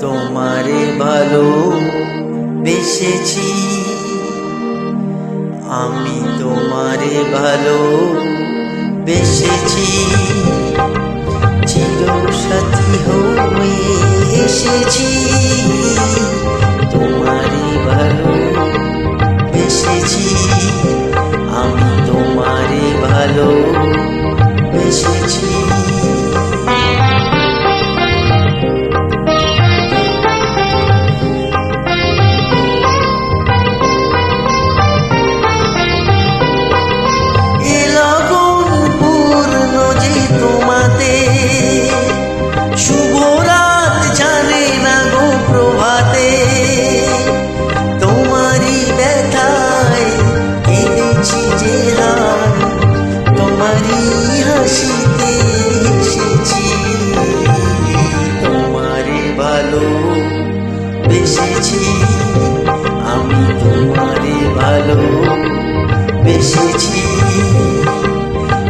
তোমারে ভালো বেসেছি। আমি তোমারে ভালো বেসেছি। চির সাথী হয়ে এসেছি। তোমারে ভালো বেসেছি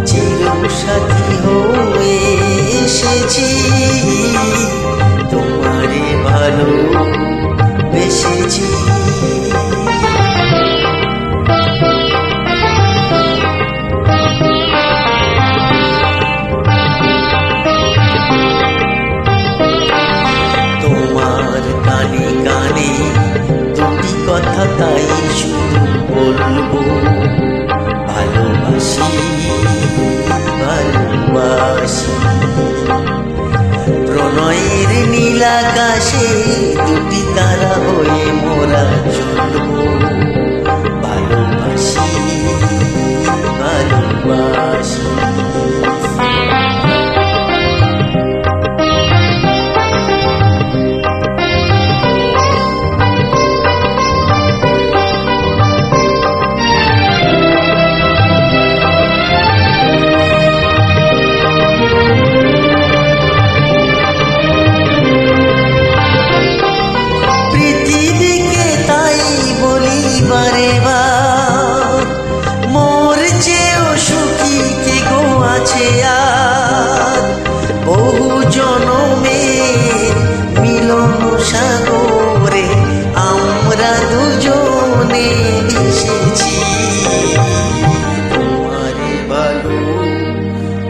চির সাথী হয়ে এসেছি। তোমারে ভালো বেসেছি তাই শুধু বলব ভালোবাসি ভালোবাসি। প্রণয়ের নীলাকাশে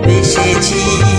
peixetinho.